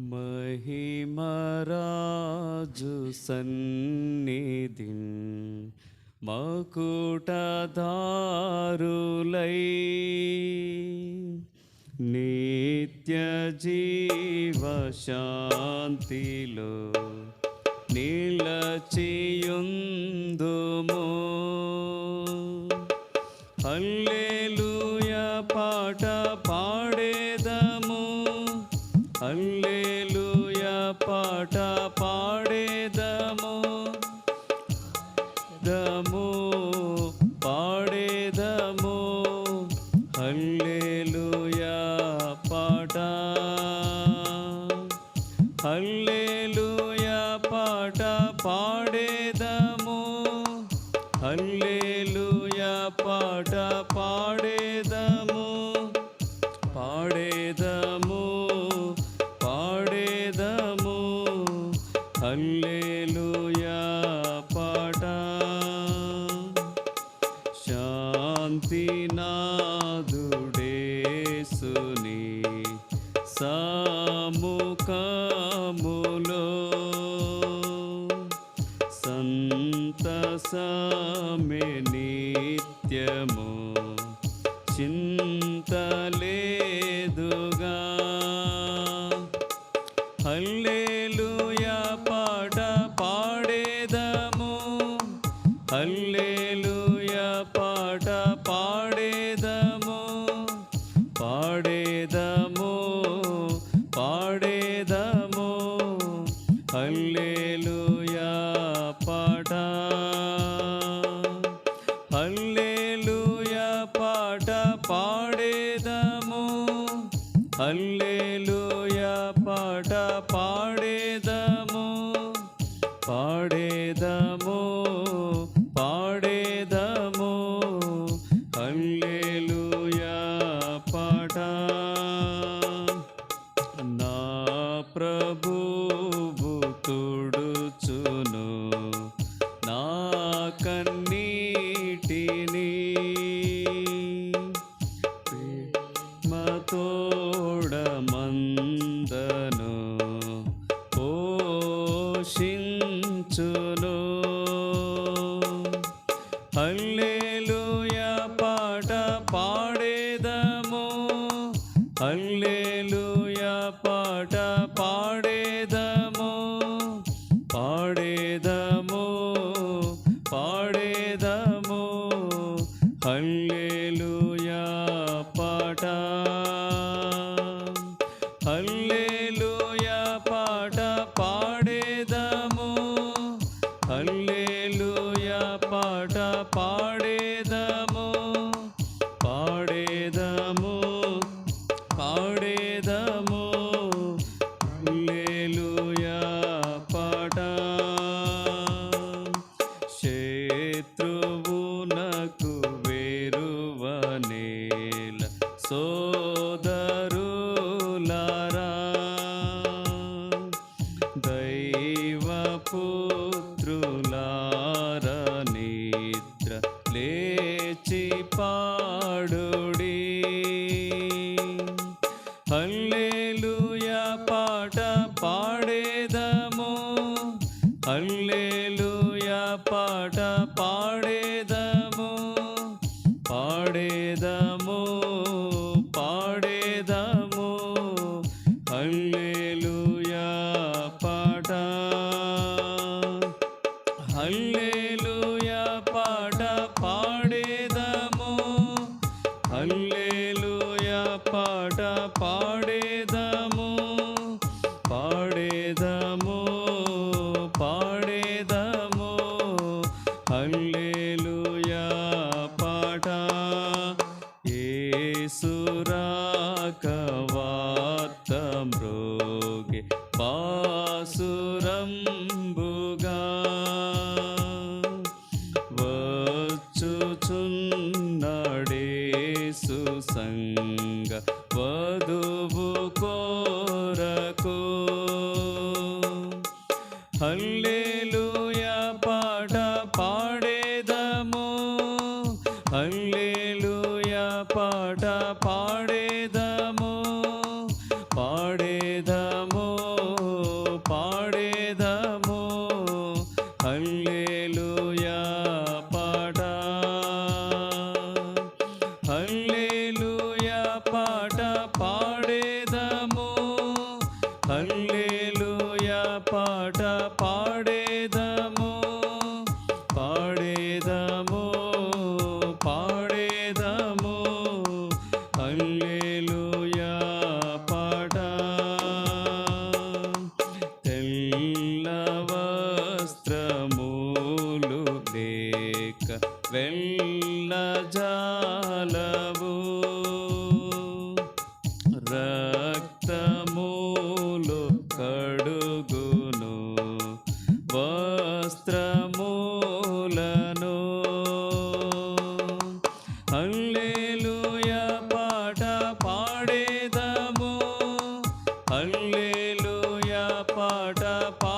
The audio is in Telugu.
మహిమరాజు సన్నిధిన్ మకుటదారులై నిత్య జీవ శాంతిలో నిలచియుందుము. హల్లెలూయా పాట పాడేదము. హల్లెలూయా పాట పాడేదము. దము పాడేదము. హల్లెలూయా పాట. హల్లెలూయా పాట పాడేదము. హల్లే హల్లెలూయా పాట. శాంతి నాదుడేసుని సముఖములో. సంతసమే నిత్యము చింతలే పాడేదము పాడేదము పాడేదము. హల్లెలూయా పాట. హల్లెలూయా పాట పాడేదము హల్లెలూయా పాట పాడేదము. పాడేదము పాడేదము ప్రేమతోడమందను పోషించును. హల్లెలూయా పాట పాడేదము. హల్లెలూయా పాట పాడేదము. పాడేదము పాడేదము. హల్లెలూయా పాట పాట పాడేదము పాడేదము పాడేదము. హల్లెలూయా పాట. శత్రువునకు వేరువనేల సోదరులారా. దైవపుత్రులార పాడుడి. హల్లెలూయా పాట పాడేదా హల్లెలూయా పాట. ఏసురాక పాసురంబుగా వచ్చుచున్నడేసు సంగ వధువు కోరకు. హల్లెలూయా పాట పాడేదము. హల్లేలుయ పాట పాడేదము. పాడేదము పాడేదము. హల్లేలుయ పాట. తెల్ల వస్త్రములు లేక వెళ్ళ జాలవు. వస్త్రములను. హల్లెలూయా పాట పాడేదము. హల్లెలూయా పాట పా